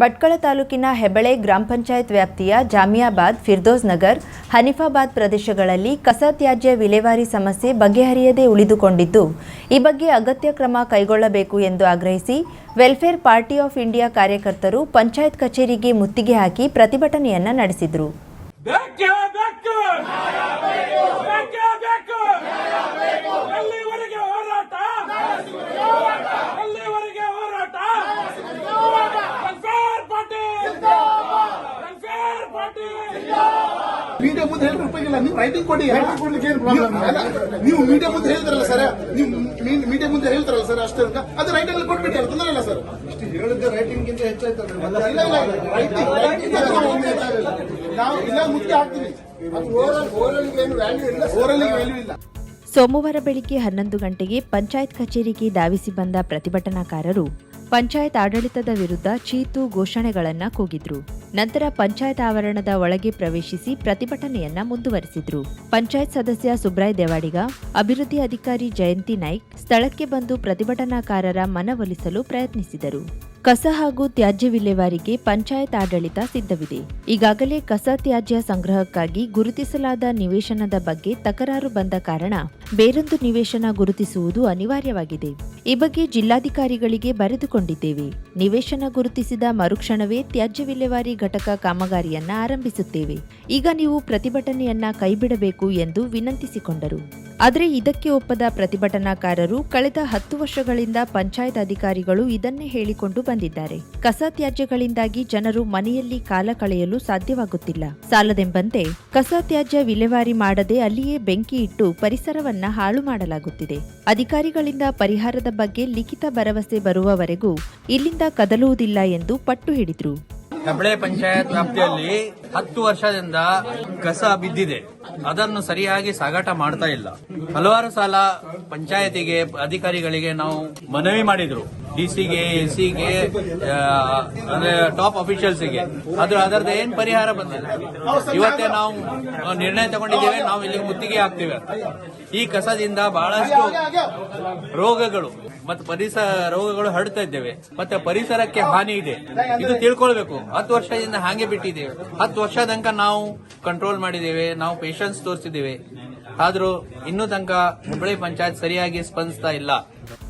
ಭಟ್ಕಳ ತಾಲೂಕಿನ ಹೆಬಳೆ ಗ್ರಾಮ ಪಂಚಾಯತ್ ವ್ಯಾಪ್ತಿಯ ಜಾಮಿಯಾಬಾದ್ ಫಿರ್ದೋಸ್ ನಗರ್ ಹನಿಫಾಬಾದ್ ಪ್ರದೇಶಗಳಲ್ಲಿ ಕಸ ತ್ಯಾಜ್ಯ ವಿಲೇವಾರಿ ಸಮಸ್ಯೆ ಬಗೆಹರಿಯದೇ ಉಳಿದುಕೊಂಡಿದ್ದು ಈ ಬಗ್ಗೆ ಅಗತ್ಯ ಕ್ರಮ ಕೈಗೊಳ್ಳಬೇಕು ಎಂದು ಆಗ್ರಹಿಸಿ ವೆಲ್ಫೇರ್ ಪಾರ್ಟಿ ಆಫ್ ಇಂಡಿಯಾ ಕಾರ್ಯಕರ್ತರು ಪಂಚಾಯತ್ ಕಚೇರಿಗೆ ಮುತ್ತಿಗೆ ಹಾಕಿ ಪ್ರತಿಭಟನೆಯನ್ನ ನಡೆಸಿದರು ಬೇಕೇ ಬೇಕು ಬೇಕೇ ಬೇಕು ಎಲ್ಲಿವರೆಗೆ ಹೋರಾಟ ಎಲ್ಲಿವರೆಗೆ ಹೋರಾಟ welfare party welfare party media ಮುಂದೆ ಹೇಳಿ ರೂಪಾಯಿಗಿಲ್ಲ ನೀವು ರೈಟಿಂಗ್ ಕೊಡಿ ನೀವು- ನೀವು ಮೀಡಿಯಾ ಮುಂದೆ ಹೇಳ್ತಾರಲ್ಲ ಸರ್ ನೀವು ಮೀಡಿಯಾ ಮುಂದೆ ಹೇಳ್ತಾರಲ್ಲ ಸರ್ ಅಷ್ಟೇ ಅಂತ. ಅದು ರೈಟಿಂಗ್ ಅಲ್ಲಿ ಕೊಟ್ಬಿಟ್ಟು ಅಲ್ಲ ತೊಂದರೆ ಇಲ್ಲ ಸರ್ ಹೇಳಿದ್ರೆ ರೈಟಿಂಗ್ ಗಿಂತ ಹೆಚ್ಚಾಯ್ತಲ್ರಿ ಇಲ್ಲ ಇಲ್ಲ ರೈಟಿಂಗ್ ರೈಟಿಂಗ್ ನಾವು ಇಲ್ಲ ಮುಖ್ಯ ಹಾಕ್ತೀವಿ ಓರಲ್ ಏನು ವ್ಯಾಲ್ಯೂ ಇಲ್ಲ ಓರಲ್ಲಿ ವ್ಯಾಲ್ಯೂ ಇಲ್ಲ. ಸೋಮವಾರ ಬೆಳಿಗ್ಗೆ ಹನ್ನೊಂದು ಗಂಟೆಗೆ ಪಂಚಾಯತ್ ಕಚೇರಿಗೆ ಧಾವಿಸಿ ಬಂದ ಪ್ರತಿಭಟನಾಕಾರರು ಪಂಚಾಯತ್ ಆಡಳಿತದ ವಿರುದ್ಧ ಚೀತು ಘೋಷಣೆಗಳನ್ನ ಕೂಗಿದ್ರು. ನಂತರ ಪಂಚಾಯತ್ ಆವರಣದ ಒಳಗೆ ಪ್ರವೇಶಿಸಿ ಪ್ರತಿಭಟನೆಯನ್ನ ಮುಂದುವರೆಸಿದ್ರು. ಪಂಚಾಯತ್ ಸದಸ್ಯ ಸುಬ್ರಾಯ್ ದೇವಾಡಿಗ, ಅಭಿವೃದ್ಧಿ ಅಧಿಕಾರಿ ಜಯಂತಿ ನಾಯ್ಕ್ ಸ್ಥಳಕ್ಕೆ ಬಂದು ಪ್ರತಿಭಟನಾಕಾರರ ಮನವೊಲಿಸಲು ಪ್ರಯತ್ನಿಸಿದರು. ಕಸ ಹಾಗೂ ತ್ಯಾಜ್ಯ ವಿಲೇವಾರಿಗೆ ಪಂಚಾಯತ್ ಆಡಳಿತ ಸಿದ್ಧವಿದೆ. ಈಗಾಗಲೇ ಕಸ ತ್ಯಾಜ್ಯ ಸಂಗ್ರಹಕ್ಕಾಗಿ ಗುರುತಿಸಲಾದ ನಿವೇಶನದ ಬಗ್ಗೆ ತಕರಾರು ಬಂದ ಕಾರಣ ಬೇರೊಂದು ನಿವೇಶನ ಗುರುತಿಸುವುದು ಅನಿವಾರ್ಯವಾಗಿದೆ. ಈ ಬಗ್ಗೆ ಜಿಲ್ಲಾಧಿಕಾರಿಗಳಿಗೆ ಬರೆದುಕೊಂಡಿದ್ದೇವೆ. ನಿವೇಶನ ಗುರುತಿಸಿದ ಮರುಕ್ಷಣವೇ ತ್ಯಾಜ್ಯ ವಿಲೇವಾರಿ ಘಟಕ ಕಾಮಗಾರಿಯನ್ನ ಆರಂಭಿಸುತ್ತೇವೆ. ಈಗ ನೀವು ಪ್ರತಿಭಟನೆಯನ್ನ ಕೈಬಿಡಬೇಕು ಎಂದು ವಿನಂತಿಸಿಕೊಂಡರು. ಆದರೆ ಇದಕ್ಕೆ ಒಪ್ಪದ ಪ್ರತಿಭಟನಾಕಾರರು ಕಳೆದ ಹತ್ತು ವರ್ಷಗಳಿಂದ ಪಂಚಾಯತ್ ಅಧಿಕಾರಿಗಳು ಇದನ್ನೇ ಹೇಳಿಕೊಂಡು ಬಂದಿದ್ದಾರೆ. ಕಸ ತ್ಯಾಜ್ಯಗಳಿಂದಾಗಿ ಜನರು ಮನೆಯಲ್ಲಿ ಕಾಲ ಕಳೆಯಲು ಸಾಧ್ಯವಾಗುತ್ತಿಲ್ಲ. ಸಾಲದೆಂಬಂತೆ, ಕಸ ತ್ಯಾಜ್ಯ ವಿಲೇವಾರಿ ಮಾಡದೆ ಅಲ್ಲಿಯೇ ಬೆಂಕಿ ಇಟ್ಟು ಪರಿಸರವನ್ನ ಹಾಳು ಮಾಡಲಾಗುತ್ತಿದೆ. ಅಧಿಕಾರಿಗಳಿಂದ ಪರಿಹಾರದ ಬಗ್ಗೆ ಲಿಖಿತ ಭರವಸೆ ಬರುವವರೆಗೂ ಇಲ್ಲಿಂದ ಕದಲುವುದಿಲ್ಲ ಎಂದು ಪಟ್ಟು ಹಿಡಿದ್ರು. ಹೆಬಳೆ ಪಂಚಾಯತ್ ವ್ಯಾಪ್ತಿಯಲ್ಲಿ ಹತ್ತು ವರ್ಷದಿಂದ ಕಸ ಬಿದ್ದಿದೆ. ಅದನ್ನು ಸರಿಯಾಗಿ ಸಾಗಾಟ ಮಾಡ್ತಾ ಇಲ್ಲ. ಹಲವಾರು ಸಲ ಪಂಚಾಯತಿಗೆ ಅಧಿಕಾರಿಗಳಿಗೆ ನಾವು ಮನವಿ ಮಾಡಿದ್ರು. ಡಿಸಿಗೆ ಸಿಗೆ ಅಂದ್ರೆ ಟಾಪ್ ಅಫಿಷಿಯಲ್ಸ್ಗೆ. ಅದ್ರ ಅದರದ್ದು ಏನ್ ಪರಿಹಾರ ಬಂದಿಲ್ಲ. ಇವತ್ತೇ ನಾವು ನಿರ್ಣಯ ತಗೊಂಡಿದ್ದೇವೆ, ನಾವು ಇಲ್ಲಿ ಮುತ್ತಿಗೆ ಹಾಕ್ತೇವೆ ಈ ಕಸದಿಂದ ಬಹಳಷ್ಟು ರೋಗಗಳು ಮತ್ತೆ ಪರಿಸರ, ರೋಗಗಳು ಹರಡ್ತಾ ಇದ್ದೇವೆ. ಮತ್ತೆ ಪರಿಸರಕ್ಕೆ ಹಾನಿ ಇದೆ. ಇದು ತಿಳ್ಕೊಳ್ಬೇಕು. ಹತ್ತು ವರ್ಷದಿಂದ ಹಾಗೆ ಬಿಟ್ಟಿದ್ದೇವೆ. ಹತ್ತು ವರ್ಷ ತನಕ ನಾವು ಕಂಟ್ರೋಲ್ ಮಾಡಿದ್ದೇವೆ, ನಾವು ಪೇಷನ್ಸ್ ತೋರಿಸಿದ್ದೇವೆ. ಆದ್ರೂ ಇನ್ನೂ ತನಕ ಹುಬ್ಬಳ್ಳಿ ಪಂಚಾಯತ್ ಸರಿಯಾಗಿ ಸ್ಪಂದಿಸ್ತಾ ಇಲ್ಲ.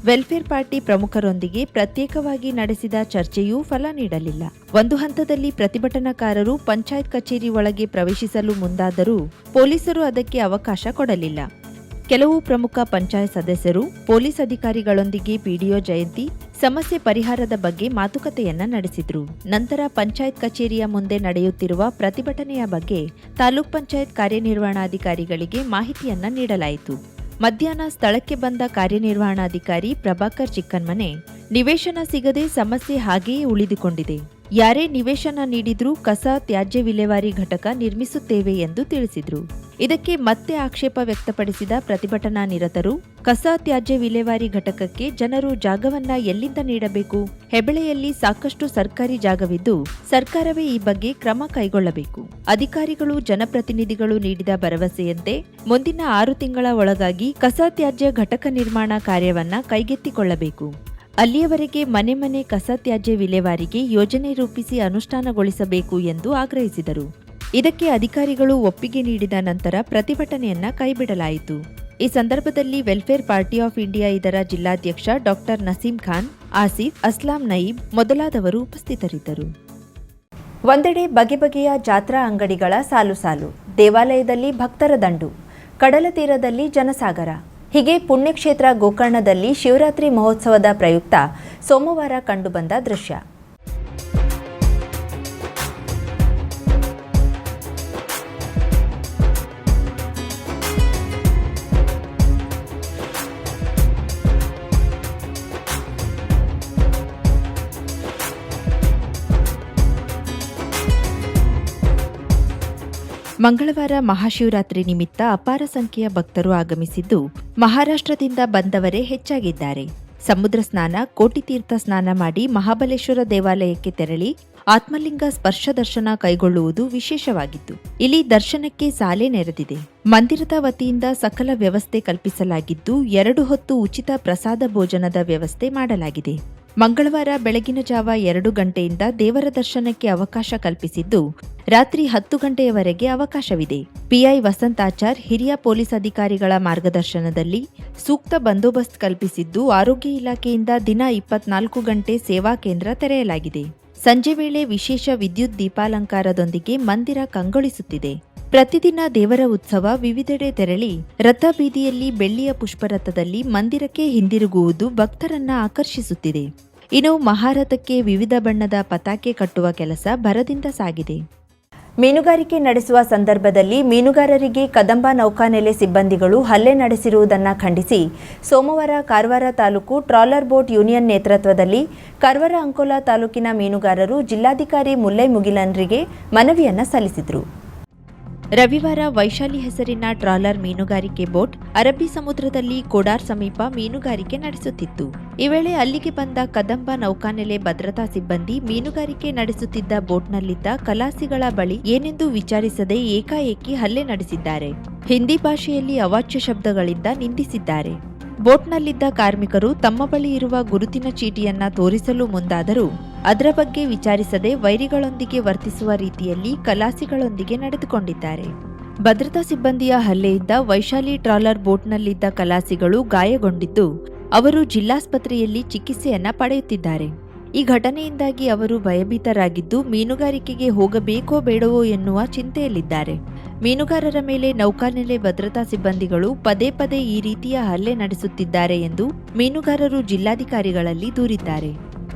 ವೆಲ್ಫೇರ್ ಪಾರ್ಟಿ ಪ್ರಮುಖರೊಂದಿಗೆ ಪ್ರತ್ಯೇಕವಾಗಿ ನಡೆಸಿದ ಚರ್ಚೆಯೂ ಫಲ ನೀಡಲಿಲ್ಲ. ಒಂದು ಹಂತದಲ್ಲಿ ಪ್ರತಿಭಟನಾಕಾರರು ಪಂಚಾಯತ್ ಕಚೇರಿ ಒಳಗೆ ಪ್ರವೇಶಿಸಲು ಮುಂದಾದರೂ ಪೊಲೀಸರು ಅದಕ್ಕೆ ಅವಕಾಶ ಕೊಡಲಿಲ್ಲ. ಕೆಲವು ಪ್ರಮುಖ ಪಂಚಾಯತ್ ಸದಸ್ಯರು ಪೊಲೀಸ್ ಅಧಿಕಾರಿಗಳೊಂದಿಗೆ ಪಿಡಿಒ ಜಯಂತಿ ಸಮಸ್ಯೆ ಪರಿಹಾರದ ಬಗ್ಗೆ ಮಾತುಕತೆಯನ್ನ ನಡೆಸಿದ್ರು. ನಂತರ ಪಂಚಾಯತ್ ಕಚೇರಿಯ ಮುಂದೆ ನಡೆಯುತ್ತಿರುವ ಪ್ರತಿಭಟನೆಯ ಬಗ್ಗೆ ತಾಲೂಕ್ ಪಂಚಾಯತ್ ಕಾರ್ಯನಿರ್ವಹಣಾಧಿಕಾರಿಗಳಿಗೆ ಮಾಹಿತಿಯನ್ನ ನೀಡಲಾಯಿತು. ಮಧ್ಯಾಹ್ನ ಸ್ಥಳಕ್ಕೆ ಬಂದ ಕಾರ್ಯನಿರ್ವಹಣಾಧಿಕಾರಿ ಪ್ರಭಾಕರ್ ಚಿಕ್ಕನ್ಮನೆ, ನಿವೇಶನ ಸಿಗದೆ ಸಮಸ್ಯೆ ಹಾಗೆಯೇ ಉಳಿದುಕೊಂಡಿದೆ. ಯಾರೇ ನಿವೇಶನ ನೀಡಿದ್ರೂ ಕಸ, ತ್ಯಾಜ್ಯ ವಿಲೇವಾರಿ ಘಟಕ ನಿರ್ಮಿಸುತ್ತೇವೆ ಎಂದು ತಿಳಿಸಿದ್ರು. ಇದಕ್ಕೆ ಮತ್ತೆ ಆಕ್ಷೇಪ ವ್ಯಕ್ತಪಡಿಸಿದ ಪ್ರತಿಭಟನಾ ನಿರತರು ಕಸ ತ್ಯಾಜ್ಯ ವಿಲೇವಾರಿ ಘಟಕಕ್ಕೆ ಜನರು ಜಾಗವನ್ನ ಎಲ್ಲಿಂದ ನೀಡಬೇಕು? ಹೆಬಳೆಯಲ್ಲಿ ಸಾಕಷ್ಟು ಸರ್ಕಾರಿ ಜಾಗವಿದ್ದು ಸರ್ಕಾರವೇ ಈ ಬಗ್ಗೆ ಕ್ರಮ ಕೈಗೊಳ್ಳಬೇಕು. ಅಧಿಕಾರಿಗಳು, ಜನಪ್ರತಿನಿಧಿಗಳು ನೀಡಿದ ಭರವಸೆಯಂತೆ ಮುಂದಿನ ಆರು ತಿಂಗಳ ಒಳಗಾಗಿ ಕಸ ತ್ಯಾಜ್ಯ ಘಟಕ ನಿರ್ಮಾಣ ಕಾರ್ಯವನ್ನ ಕೈಗೆತ್ತಿಕೊಳ್ಳಬೇಕು. ಅಲ್ಲಿಯವರೆಗೆ ಮನೆ ಮನೆ ಕಸ ತ್ಯಾಜ್ಯ ವಿಲೇವಾರಿಗೆ ಯೋಜನೆ ರೂಪಿಸಿ ಅನುಷ್ಠಾನಗೊಳಿಸಬೇಕು ಎಂದು ಆಗ್ರಹಿಸಿದರು. ಇದಕ್ಕೆ ಅಧಿಕಾರಿಗಳು ಒಪ್ಪಿಗೆ ನೀಡಿದ ನಂತರ ಪ್ರತಿಭಟನೆಯನ್ನ ಕೈಬಿಡಲಾಯಿತು. ಈ ಸಂದರ್ಭದಲ್ಲಿ ವೆಲ್ಫೇರ್ ಪಾರ್ಟಿ ಆಫ್ ಇಂಡಿಯಾ ಇದರ ಜಿಲ್ಲಾಧ್ಯಕ್ಷ ಡಾಕ್ಟರ್ ನಸೀಂ ಖಾನ್, ಆಸಿಫ್, ಅಸ್ಲಾಂ ನಯೀಬ್ ಮೊದಲಾದವರು ಉಪಸ್ಥಿತರಿದ್ದರು. ಒಂದೆಡೆ ಬಗೆ ಬಗೆಯ ಜಾತ್ರಾ ಅಂಗಡಿಗಳ ಸಾಲು ಸಾಲು, ದೇವಾಲಯದಲ್ಲಿ ಭಕ್ತರ ದಂಡು, ಕಡಲ ತೀರದಲ್ಲಿ ಜನಸಾಗರ, ಹೀಗೆ ಪುಣ್ಯಕ್ಷೇತ್ರ ಗೋಕರ್ಣದಲ್ಲಿ ಶಿವರಾತ್ರಿ ಮಹೋತ್ಸವದ ಪ್ರಯುಕ್ತ ಸೋಮವಾರ ಕಂಡುಬಂದ ದೃಶ್ಯ. ಮಂಗಳವಾರ ಮಹಾಶಿವರಾತ್ರಿ ನಿಮಿತ್ತ ಅಪಾರ ಸಂಖ್ಯೆಯ ಭಕ್ತರು ಆಗಮಿಸಿದ್ದು ಮಹಾರಾಷ್ಟ್ರದಿಂದ ಬಂದವರೇ ಹೆಚ್ಚಾಗಿದ್ದಾರೆ. ಸಮುದ್ರ ಸ್ನಾನ, ಕೋಟಿ ತೀರ್ಥ ಸ್ನಾನ ಮಾಡಿ ಮಹಾಬಲೇಶ್ವರ ದೇವಾಲಯಕ್ಕೆ ತೆರಳಿ ಆತ್ಮಲಿಂಗ ಸ್ಪರ್ಶ ದರ್ಶನ ಕೈಗೊಳ್ಳುವುದು ವಿಶೇಷವಾಗಿತ್ತು ಇಲ್ಲಿ ದರ್ಶನಕ್ಕೆ ಸಾಲೆ ನೆರೆದಿದೆ. ಮಂದಿರದ ವತಿಯಿಂದ ಸಕಲ ವ್ಯವಸ್ಥೆ ಕಲ್ಪಿಸಲಾಗಿದ್ದು, ಎರಡು ಹೊತ್ತು ಉಚಿತ ಪ್ರಸಾದ ಭೋಜನದ ವ್ಯವಸ್ಥೆ ಮಾಡಲಾಗಿದೆ. ಮಂಗಳವಾರ ಬೆಳಗಿನ ಜಾವ ಎರಡು ಗಂಟೆಯಿಂದ ದೇವರ ದರ್ಶನಕ್ಕೆ ಅವಕಾಶ ಕಲ್ಪಿಸಿದ್ದು, ರಾತ್ರಿ ಹತ್ತು ಗಂಟೆಯವರೆಗೆ ಅವಕಾಶವಿದೆ. ಪಿಐ ವಸಂತಾಚಾರ್ ಹಿರಿಯ ಪೊಲೀಸ್ ಅಧಿಕಾರಿಗಳ ಮಾರ್ಗದರ್ಶನದಲ್ಲಿ ಸೂಕ್ತ ಬಂದೋಬಸ್ತ್ ಕಲ್ಪಿಸಿದ್ದು, ಆರೋಗ್ಯ ಇಲಾಖೆಯಿಂದ ದಿನ ಇಪ್ಪತ್ನಾಲ್ಕು ಗಂಟೆ ಸೇವಾ ಕೇಂದ್ರ ತೆರೆಯಲಾಗಿದೆ. ಸಂಜೆ ವೇಳೆ ವಿಶೇಷ ವಿದ್ಯುತ್ ದೀಪಾಲಂಕಾರದೊಂದಿಗೆ ಮಂದಿರ ಕಂಗೊಳಿಸುತ್ತಿದೆ. ಪ್ರತಿದಿನ ದೇವರ ಉತ್ಸವ ವಿವಿಧೆಡೆ ತೆರಳಿ ರಥ ಬೀದಿಯಲ್ಲಿ ಬೆಳ್ಳಿಯ ಪುಷ್ಪರಥದಲ್ಲಿ ಮಂದಿರಕ್ಕೆ ಹಿಂದಿರುಗುವುದು ಭಕ್ತರನ್ನ ಆಕರ್ಷಿಸುತ್ತಿದೆ. ಇನ್ನು ಮಹಾರಥಕ್ಕೆ ವಿವಿಧ ಬಣ್ಣದ ಪತಾಕೆ ಕಟ್ಟುವ ಕೆಲಸ ಭರದಿಂದ ಸಾಗಿದೆ. ಮೀನುಗಾರಿಕೆ ನಡೆಸುವ ಸಂದರ್ಭದಲ್ಲಿ ಮೀನುಗಾರರಿಗೆ ಕದಂಬ ನೌಕಾನೆಲೆ ಸಿಬ್ಬಂದಿಗಳು ಹಲ್ಲೆ ನಡೆಸಿರುವುದನ್ನು ಖಂಡಿಸಿ ಸೋಮವಾರ Karwar taluk trawler boat union ನೇತೃತ್ವದಲ್ಲಿ ಕಾರವಾರ ಅಂಕೋಲಾ ತಾಲೂಕಿನ ಮೀನುಗಾರರು ಜಿಲ್ಲಾಧಿಕಾರಿ ಮುಲ್ಲೈ ಮುಗಿಲನ್ರಿಗೆ ಮನವಿಯನ್ನು ಸಲ್ಲಿಸಿದರು. ರವಿವಾರ ವೈಶಾಲಿ ಹೆಸರಿನ ಟ್ರಾಲರ್ ಮೀನುಗಾರಿಕೆ ಬೋಟ್ ಅರಬ್ಬಿ ಸಮುದ್ರದಲ್ಲಿ ಕೋಡಾರ್ ಸಮೀಪ ಮೀನುಗಾರಿಕೆ ನಡೆಸುತ್ತಿತ್ತು. ಈ ವೇಳೆ ಅಲ್ಲಿಗೆ ಬಂದ ಕದಂಬ ನೌಕಾನೆಲೆ ಭದ್ರತಾ ಸಿಬ್ಬಂದಿ ಮೀನುಗಾರಿಕೆ ನಡೆಸುತ್ತಿದ್ದ ಬೋಟ್ನಲ್ಲಿದ್ದ ಕಲಾಸಿಗಳ ಬಳಿ ಏನೆಂದು ವಿಚಾರಿಸದೆ ಏಕಾಏಕಿ ಹಲ್ಲೆ ನಡೆಸಿದ್ದಾರೆ. ಹಿಂದಿ ಭಾಷೆಯಲ್ಲಿ ಅವಾಚ್ಯ ಶಬ್ದಗಳಿಂದ ನಿಂದಿಸಿದ್ದಾರೆ. ಬೋಟ್ನಲ್ಲಿದ್ದ ಕಾರ್ಮಿಕರು ತಮ್ಮ ಬಳಿ ಇರುವ ಗುರುತಿನ ಚೀಟಿಯನ್ನ ತೋರಿಸಲು ಮುಂದಾದರೂ ಅದರ ಬಗ್ಗೆ ವಿಚಾರಿಸದೆ ವೈರಿಗಳೊಂದಿಗೆ ವರ್ತಿಸುವ ರೀತಿಯಲ್ಲಿ ಕಲಾಸಿಗಳೊಂದಿಗೆ ನಡೆದುಕೊಂಡಿದ್ದಾರೆ. ಭದ್ರತಾ ಸಿಬ್ಬಂದಿಯ ಹಲ್ಲೆಯಿಂದ ವೈಶಾಲಿ ಟ್ರಾಲರ್ ಬೋಟ್ನಲ್ಲಿದ್ದ ಕಲಾಸಿಗಳು ಗಾಯಗೊಂಡಿದ್ದು, ಅವರು ಜಿಲ್ಲಾಸ್ಪತ್ರೆಯಲ್ಲಿ ಚಿಕಿತ್ಸೆಯನ್ನ ಪಡೆಯುತ್ತಿದ್ದಾರೆ. ಈ ಘಟನೆಯಿಂದಾಗಿ ಅವರು ಭಯಭೀತರಾಗಿದ್ದು ಮೀನುಗಾರಿಕೆಗೆ ಹೋಗಬೇಕೋ ಬೇಡವೋ ಎನ್ನುವ ಚಿಂತೆಯಲ್ಲಿದ್ದಾರೆ. ಮೀನುಗಾರರ ಮೇಲೆ ನೌಕಾನೆಲೆ ಭದ್ರತಾ ಸಿಬ್ಬಂದಿಗಳು ಪದೇ ಪದೇ ಈ ರೀತಿಯ ಹಲ್ಲೆ ನಡೆಸುತ್ತಿದ್ದಾರೆ ಎಂದು ಮೀನುಗಾರರು ಜಿಲ್ಲಾಧಿಕಾರಿಗಳಲ್ಲಿ ದೂರಿದ್ದಾರೆ.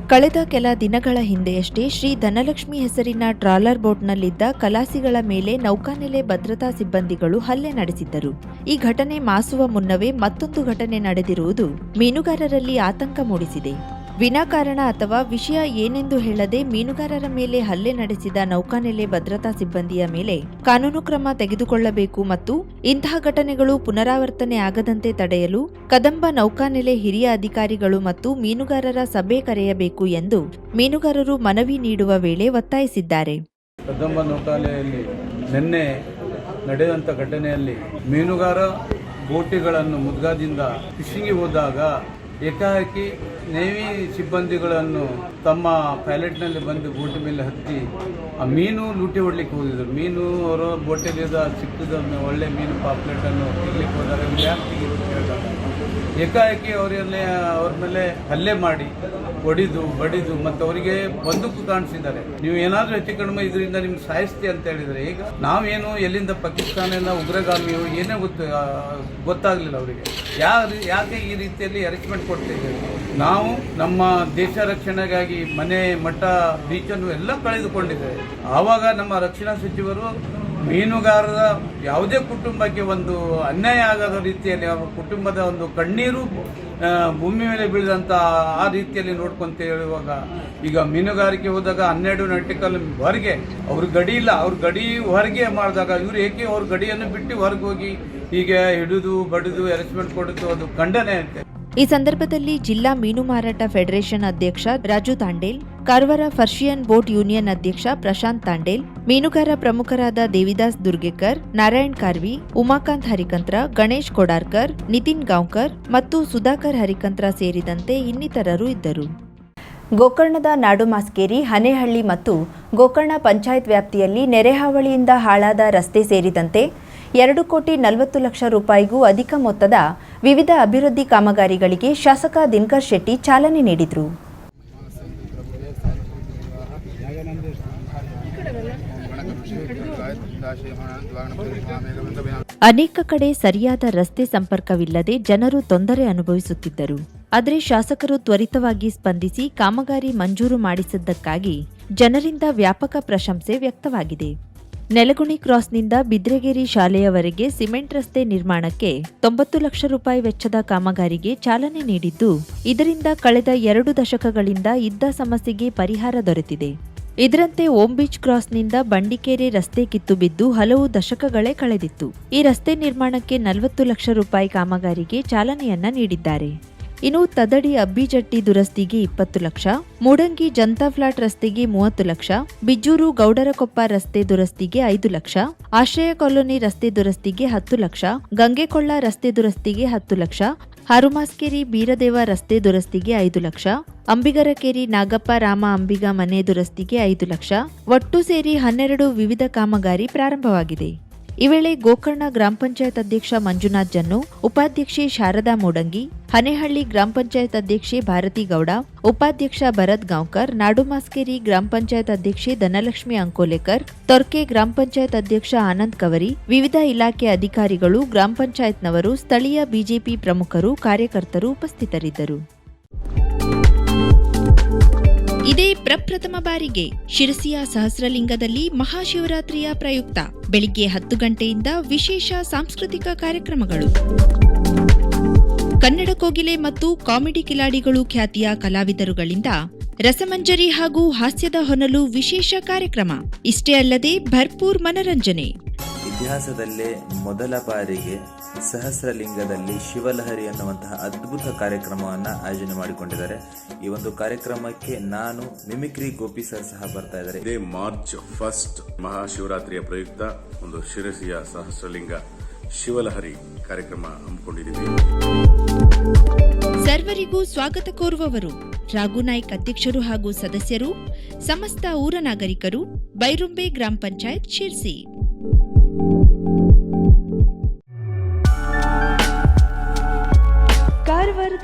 ಕಳೆದ ಕೆಲ ದಿನಗಳ ಹಿಂದೆಯಷ್ಟೇ ಶ್ರೀ ಧನಲಕ್ಷ್ಮಿ ಹೆಸರಿನ ಟ್ರಾಲರ್ ಬೋಟ್ನಲ್ಲಿದ್ದ ಕಲಾಸಿಗಳ ಮೇಲೆ ನೌಕಾನೆಲೆ ಭದ್ರತಾ ಸಿಬ್ಬಂದಿಗಳು ಹಲ್ಲೆ ನಡೆಸಿದ್ದರು. ಈ ಘಟನೆ ಮಾಸುವ ಮುನ್ನವೇ ಮತ್ತೊಂದು ಘಟನೆ ನಡೆದಿರುವುದು ಮೀನುಗಾರರಲ್ಲಿ ಆತಂಕ ಮೂಡಿಸಿದೆ. ವಿನಾಕಾರಣ ಅಥವಾ ವಿಷಯ ಏನೆಂದು ಹೇಳದೆ ಮೀನುಗಾರರ ಮೇಲೆ ಹಲ್ಲೆ ನಡೆಸಿದ ನೌಕಾನೆಲೆ ಭದ್ರತಾ ಸಿಬ್ಬಂದಿಯ ಮೇಲೆ ಕಾನೂನು ಕ್ರಮ ತೆಗೆದುಕೊಳ್ಳಬೇಕು ಮತ್ತು ಇಂತಹ ಘಟನೆಗಳು ಪುನರಾವರ್ತನೆ ಆಗದಂತೆ ತಡೆಯಲು ಕದಂಬ ನೌಕಾನೆಲೆ ಹಿರಿಯ ಅಧಿಕಾರಿಗಳು ಮತ್ತು ಮೀನುಗಾರರ ಸಭೆ ಕರೆಯಬೇಕು ಎಂದು ಮೀನುಗಾರರು ಮನವಿ ನೀಡುವ ವೇಳೆ ಒತ್ತಾಯಿಸಿದ್ದಾರೆ. ಕದಂಬ ನೌಕಾನೆಲೆಯಲ್ಲಿ ನಿನ್ನೆ ನಡೆದಂಥ ಘಟನೆಯಲ್ಲಿ ಮೀನುಗಾರ ಬೋಟಿಗಳನ್ನು ಮುದ್ಗಾದಿಂದ ಫಿಶಿಂಗ್ಗೆ ಹೋದಾಗ ಏಕಾಏಕಿ ನೇವಿ ಸಿಬ್ಬಂದಿಗಳನ್ನು ತಮ್ಮ ಪ್ಯಾಲೆಟ್ನಲ್ಲಿ ಬಂದು ಬೋಟ್ ಮೇಲೆ ಹತ್ತಿ, ಆ ಮೀನು ಲೂಟಿ ಹೊಡ್ಲಿಕ್ಕೆ ಹೋಗಿದ್ರು. ಮೀನು ಅವರು ಬೋಟಲ್ಲಿದ್ದ ಸಿಕ್ಕಿದ ಒಳ್ಳೆ ಮೀನು ಪಾಪ್ಲೆಟನ್ನು ತಿರ್ಲಿಕ್ಕೆ ಹೋದಾಗ. ಯಾಕೆ ಏಕಾಏಕಿ ಅವರಲ್ಲಿ ಅವ್ರ ಮೇಲೆ ಹಲ್ಲೆ ಮಾಡಿ ಹೊಡಿದು ಬಡಿದು ಮತ್ತು ಅವರಿಗೆ ಬಂದೂಕು ಕಾಣಿಸಿದ್ದಾರೆ. ನೀವು ಏನಾದರೂ ಹೆಚ್ಚು ಕಡಿಮೆ ಇದರಿಂದ ನಿಮ್ಗೆ ಸಾಯಿಸ್ತಿ ಅಂತ ಹೇಳಿದರೆ ಈಗ ನಾವೇನು ಎಲ್ಲಿಂದ ಪಾಕಿಸ್ತಾನದಿಂದ ಉಗ್ರಗಾಮಿಯು ಏನೇ ಗೊತ್ತು ಗೊತ್ತಾಗಲಿಲ್ಲ ಅವರಿಗೆ. ಯಾ ಯಾಕೆ ಈ ರೀತಿಯಲ್ಲಿ ಅರೇಂಜ್ಮೆಂಟ್ ಕೊಡ್ತಿದ್ದೇವೆ ನಾವು ನಮ್ಮ ದೇಶ ರಕ್ಷಣೆಗಾಗಿ ಮನೆ, ಮಠ ಬೀಚನ್ನು ಎಲ್ಲ ಕಳೆದುಕೊಂಡಿದ್ದೇವೆ. ಆವಾಗ ನಮ್ಮ ರಕ್ಷಣಾ ಸಚಿವರು ಮೀನುಗಾರರ ಯಾವುದೇ ಕುಟುಂಬಕ್ಕೆ ಒಂದು ಅನ್ಯಾಯ ಆಗದ ರೀತಿಯಲ್ಲಿ ಅವರ ಕುಟುಂಬದ ಒಂದು ಕಣ್ಣೀರು ಭೂಮಿ ಮೇಲೆ ಬೀಳದಂತ ಆ ರೀತಿಯಲ್ಲಿ ನೋಡ್ಕೊಂತ ಹೇಳುವಾಗ ಈಗ ಮೀನುಗಾರಿಕೆ ಹೋದಾಗ ಹನ್ನೆರಡು ನಟಿಕಲ್ ಹೊರಗೆ ಅವ್ರ ಗಡಿ ಇಲ್ಲ, ಅವ್ರ ಗಡಿ ಹೊರಗೆ ಮಾಡಿದಾಗ ಇವ್ರು ಏಕೆ ಅವ್ರ ಗಡಿಯನ್ನು ಬಿಟ್ಟು ಹೊರಗೆ ಹೋಗಿ ಹೀಗೆ ಹಿಡಿದು ಬಡಿದು ಅರೆಸ್ಟ್ಮೆಂಟ್ ಕೊಡೋದು ಅದು ಖಂಡನೆ ಅಂತೆ. ಈ ಸಂದರ್ಭದಲ್ಲಿ ಜಿಲ್ಲಾ ಮೀನು ಮಾರಾಟ ಫೆಡರೇಷನ್ ಅಧ್ಯಕ್ಷ Raju Tandel, Karwar Persian boat union ಅಧ್ಯಕ್ಷ ಪ್ರಶಾಂತ್ ತಾಂಡೇಲ್, ಮೀನುಗಾರ ಪ್ರಮುಖರಾದ ದೇವಿದಾಸ್ ದುರ್ಗೆಕರ್, ನಾರಾಯಣ್ ಕಾರ್ವಿ, ಉಮಾಕಾಂತ್ ಹರಿಕಂತ್ರ, ಗಣೇಶ್ ಕೊಡಾರ್ಕರ್, ನಿತಿನ್ ಗಾಂವ್ಕರ್ ಮತ್ತು ಸುಧಾಕರ್ ಹರಿಕಂತ್ರ ಸೇರಿದಂತೆ ಇನ್ನಿತರರು ಇದ್ದರು. ಗೋಕರ್ಣದ ನಾಡುಮಾಸ್ಕೇರಿ ಹನೇಹಳ್ಳಿ ಮತ್ತು ಗೋಕರ್ಣ ಪಂಚಾಯತ್ ವ್ಯಾಪ್ತಿಯಲ್ಲಿ ನೆರೆಹಾವಳಿಯಿಂದ ಹಾಳಾದ ರಸ್ತೆ ಸೇರಿದಂತೆ ಎರಡು ಕೋಟಿ ನಲವತ್ತು ಲಕ್ಷ ರೂಪಾಯಿಗೂ ಅಧಿಕ ಮೊತ್ತದ ವಿವಿಧ ಅಭಿವೃದ್ಧಿ ಕಾಮಗಾರಿಗಳಿಗೆ ಶಾಸಕ ದಿನಕರ್ ಶೆಟ್ಟಿ ಚಾಲನೆ ನೀಡಿದರು. ಅನೇಕ ಕಡೆ ಸರಿಯಾದ ರಸ್ತೆ ಸಂಪರ್ಕವಿಲ್ಲದೆ ಜನರು ತೊಂದರೆ ಅನುಭವಿಸುತ್ತಿದ್ದರು. ಆದರೆ ಶಾಸಕರು ತ್ವರಿತವಾಗಿ ಸ್ಪಂದಿಸಿ ಕಾಮಗಾರಿ ಮಂಜೂರು ಮಾಡಿಸಿದ್ದಕ್ಕಾಗಿ ಜನರಿಂದ ವ್ಯಾಪಕ ಪ್ರಶಂಸೆ ವ್ಯಕ್ತವಾಗಿದೆ. ನೆಲಗುಣಿ ಕ್ರಾಸ್ನಿಂದ ಬಿದ್ರೆಗೇರಿ ಶಾಲೆಯವರೆಗೆ ಸಿಮೆಂಟ್ ರಸ್ತೆ ನಿರ್ಮಾಣಕ್ಕೆ ತೊಂಬತ್ತು ಲಕ್ಷ ರೂಪಾಯಿ ವೆಚ್ಚದ ಕಾಮಗಾರಿಗೆ ಚಾಲನೆ ನೀಡಿದ್ದು, ಇದರಿಂದ ಕಳೆದ ಎರಡು ದಶಕಗಳಿಂದ ಇದ್ದ ಸಮಸ್ಯೆಗೆ ಪರಿಹಾರ ದೊರೆತಿದೆ. ಇದರಂತೆ ಓಂ ಬೀಚ್ ಕ್ರಾಸ್ನಿಂದ ಬಂಡಿಕೇರಿ ರಸ್ತೆ ಕಿತ್ತು ಬಿದ್ದು ಹಲವು ದಶಕಗಳೇ ಕಳೆದಿತ್ತು. ಈ ರಸ್ತೆ ನಿರ್ಮಾಣಕ್ಕೆ ನಲವತ್ತು ಲಕ್ಷ ರೂಪಾಯಿ ಕಾಮಗಾರಿಗೆ ಚಾಲನೆಯನ್ನ ನೀಡಿದ್ದಾರೆ. ಇನ್ನು ತದಡಿ ಅಬ್ಬಿಜಟ್ಟಿ ದುರಸ್ತಿಗೆ ಇಪ್ಪತ್ತು ಲಕ್ಷ, ಮೂಡಂಗಿ ಜನತಾ ಫ್ಲಾಟ್ ರಸ್ತೆಗೆ ಮೂವತ್ತು ಲಕ್ಷ, ಬಿಜ್ಜೂರು ಗೌಡರಕೊಪ್ಪ ರಸ್ತೆ ದುರಸ್ತಿಗೆ ಐದು ಲಕ್ಷ, ಆಶ್ರಯ ಕಾಲೋನಿ ರಸ್ತೆ ದುರಸ್ತಿಗೆ ಹತ್ತು ಲಕ್ಷ, ಗಂಗೆಕೊಳ್ಳ ರಸ್ತೆ ದುರಸ್ತಿಗೆ ಹತ್ತು ಲಕ್ಷ, ಹರುಮಾಸ್ಕೇರಿ ಬೀರದೇವ ರಸ್ತೆ ದುರಸ್ತಿಗೆ ಐದು ಲಕ್ಷ, ಅಂಬಿಗರಕೇರಿ ನಾಗಪ್ಪ ರಾಮ ಅಂಬಿಗ ಮನೆ ದುರಸ್ತಿಗೆ ಐದು ಲಕ್ಷ, ಒಟ್ಟು ಸೇರಿ ಹನ್ನೆರಡು ವಿವಿಧ ಕಾಮಗಾರಿ ಪ್ರಾರಂಭವಾಗಿದೆ. ಈ ವೇಳೆ ಗೋಕರ್ಣ ಗ್ರಾಮ ಪಂಚಾಯತ್ ಅಧ್ಯಕ್ಷ ಮಂಜುನಾಥ್ ಜನ್ನು ಉಪಾಧ್ಯಕ್ಷೆ ಶಾರದಾ ಮೂಡಂಗಿ, ಹನೇಹಳ್ಳಿ ಗ್ರಾಮ ಪಂಚಾಯತ್ ಅಧ್ಯಕ್ಷೆ ಭಾರತಿ ಗೌಡ, ಉಪಾಧ್ಯಕ್ಷ ಭರತ್ ಗಾಂವ್ಕರ್ ನಾಡುಮಾಸ್ಕೇರಿ ಗ್ರಾಮ ಪಂಚಾಯತ್ ಅಧ್ಯಕ್ಷೆ ಧನಲಕ್ಷ್ಮಿ ಅಂಕೋಲೇಕರ್, ತೊರ್ಕೆ ಗ್ರಾಮ ಪಂಚಾಯತ್ ಅಧ್ಯಕ್ಷ ಆನಂದ್ ಕವರಿ, ವಿವಿಧ ಇಲಾಖೆ ಅಧಿಕಾರಿಗಳು, ಗ್ರಾಮ ಪಂಚಾಯತ್ನವರು, ಸ್ಥಳೀಯ ಬಿಜೆಪಿ ಪ್ರಮುಖರು, ಕಾರ್ಯಕರ್ತರು ಉಪಸ್ಥಿತರಿದ್ದರು. ಪ್ರಪ್ರಥಮ ಬಾರಿಗೆ ಶಿರಸಿಯ ಸಹಸ್ರಲಿಂಗದಲ್ಲಿ ಮಹಾಶಿವರಾತ್ರಿಯ ಪ್ರಯುಕ್ತ. ಬೆಳಿಗ್ಗೆ ಹತ್ತು ಗಂಟೆಯಿಂದ ವಿಶೇಷ ಸಾಂಸ್ಕೃತಿಕ ಕಾರ್ಯಕ್ರಮಗಳು. ಕನ್ನಡ ಕೋಗಿಲೆ ಮತ್ತು ಕಾಮಿಡಿ ಕಿಲಾಡಿಗಳು ಖ್ಯಾತಿಯ ಕಲಾವಿದರುಗಳಿಂದ ರಸಮಂಜರಿ ಹಾಗೂ ಹಾಸ್ಯದ ಹೊನಲು ವಿಶೇಷ ಕಾರ್ಯಕ್ರಮ. ಇಷ್ಟೇ ಅಲ್ಲದೆ ಭರ್ಪೂರ್ ಮನರಂಜನೆ. ಇತಿಹಾಸದಲ್ಲೇ ಮೊದಲ ಬಾರಿಗೆ ಸಹಸ್ರಲಿಂಗದಲ್ಲಿ ಶಿವಲಹರಿ ಅನ್ನುವಂತಹ ಅದ್ಭುತ ಕಾರ್ಯಕ್ರಮವನ್ನು ಆಯೋಜನೆ ಮಾಡಿಕೊಂಡಿದ್ದಾರೆ. ಈ ಒಂದು ಕಾರ್ಯಕ್ರಮಕ್ಕೆ ನಾನು ಮಿಮಿಕ್ರಿ ಗೋಪಿ ಸರ್ ಸಹ ಬರ್ತಾ ಇದ್ದಾರೆ. ಇದೇ ಮಾರ್ಚ್ ಫಸ್ಟ್ ಮಹಾಶಿವರಾತ್ರಿಯ ಪ್ರಯುಕ್ತ ಒಂದು ಶಿರಸಿಯ ಸಹಸ್ರಲಿಂಗ ಶಿವಲಹರಿ ಕಾರ್ಯಕ್ರಮ ಹಮ್ಮಿಕೊಂಡಿದ್ದೀವಿ. ಸರ್ವರಿಗೂ ಸ್ವಾಗತ ಕೋರುವವರು. ರಾಘುನಾಯ್ಕ್ ಅಧ್ಯಕ್ಷರು ಹಾಗೂ ಸದಸ್ಯರು ಸಮಸ್ತ ಊರ ನಾಗರಿಕರು ಬೈರುಂಬೆ ಗ್ರಾಮ ಪಂಚಾಯತ್ ಶಿರ್ಸಿ.